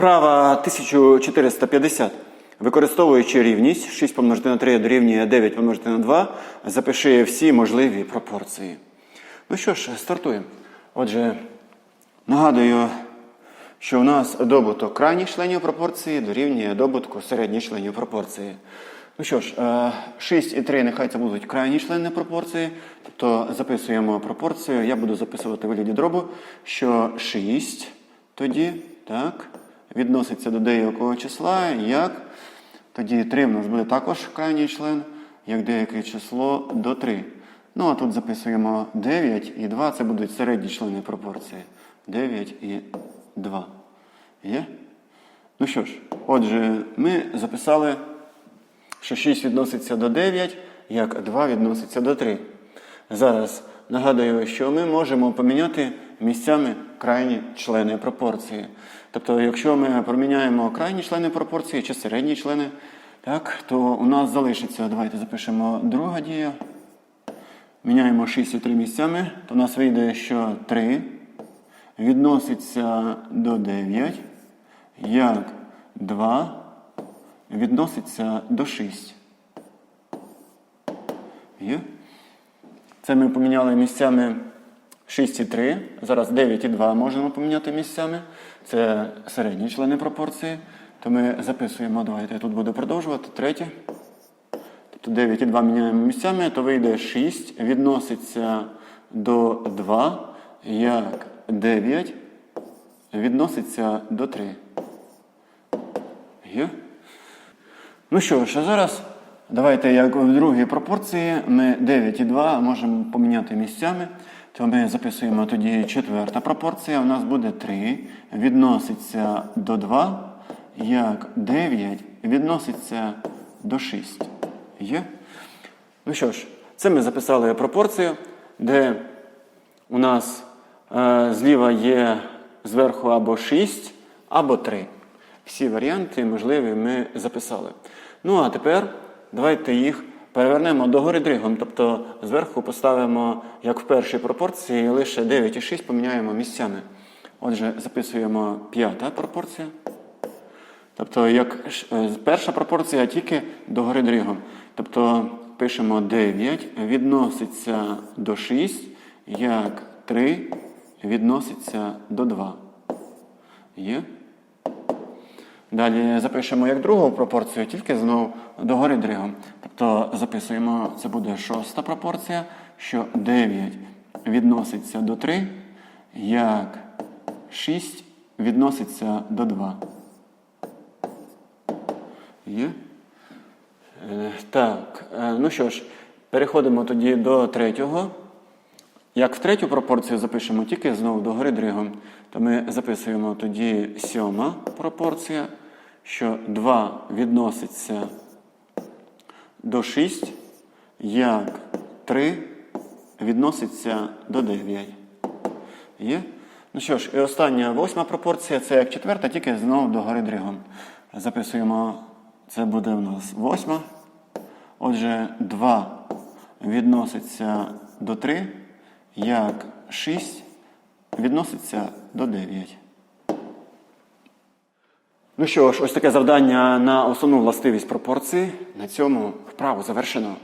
Вправа 1450. Використовуючи рівність 6 помножити на 3 дорівнює 9 помножити на 2, запиши всі можливі пропорції. Ну що ж, стартуємо. Отже, нагадую, що у нас добуток крайніх членів пропорції дорівнює добутку середніх членів пропорції. Ну що ж, е, 6 і 3 нехай це будуть крайні члени пропорції. Тобто записуємо пропорцію. Я буду записувати вигляді дробу, що 6 тоді так, відноситься до деякого числа, як тоді 3 в нас буде також крайній член, як деяке число до 3. Ну, а тут записуємо 9 і 2, це будуть середні члени пропорції. 9 і 2. Є? Ну що ж, отже, ми записали, що 6 відноситься до 9, як 2 відноситься до 3. Зараз нагадую, що ми можемо поміняти місцями крайні члени пропорції. Тобто, якщо ми поміняємо крайні члени пропорції чи середні члени, так, то у нас залишиться, давайте запишемо друга дія. Міняємо 6 і 3 місцями, то у нас вийде, що 3 відноситься до 9, як 2 відноситься до 6. Є? Це ми поміняли місцями 6 і 3. Зараз 9 і 2 можемо поміняти місцями. Це середні члени пропорції. То ми записуємо, давайте я тут буду продовжувати. Третє. Тобто 9 і 2 міняємо місцями, то вийде 6, відноситься до 2, як 9 відноситься до 3. Є? Ну що ж, а зараз давайте, як в другій пропорції, ми 9 і 2 можемо поміняти місцями. То ми записуємо тоді четверта пропорція. У нас буде 3, відноситься до 2, як 9 відноситься до 6. Є? Ну що ж, це ми записали пропорцію, де у нас е, зліва є зверху або 6, або 3. Всі варіанти можливі ми записали. Ну а тепер давайте їх перевернемо догори дригом. Тобто зверху поставимо, як в першій пропорції, лише 9 і 6 поміняємо місцями. Отже, записуємо п'ята пропорція. Тобто, як е, перша пропорція тільки догори дригом. Тобто пишемо 9 відноситься до 6, як 3 відноситься до 2. Є? Далі запишемо як другу пропорцію, тільки знову догори дригом. Тобто записуємо, це буде шоста пропорція, що 9 відноситься до 3, як 6 відноситься до 2. Є? Е, Так, е, ну що ж, переходимо тоді до третього. Як в третю пропорцію запишемо тільки знову до гори дригом, то ми записуємо тоді сьома пропорція, що 2 відноситься до 6, як 3 відноситься до 9. Є? Ну що ж, і остання восьма пропорція це як четверта, тільки знову до гори дригом. Записуємо, це буде у нас восьма. Отже, 2 відноситься до 3, як 6 відноситься до 9. Ну що ж, ось таке завдання на основну властивість пропорції. На цьому вправу завершено.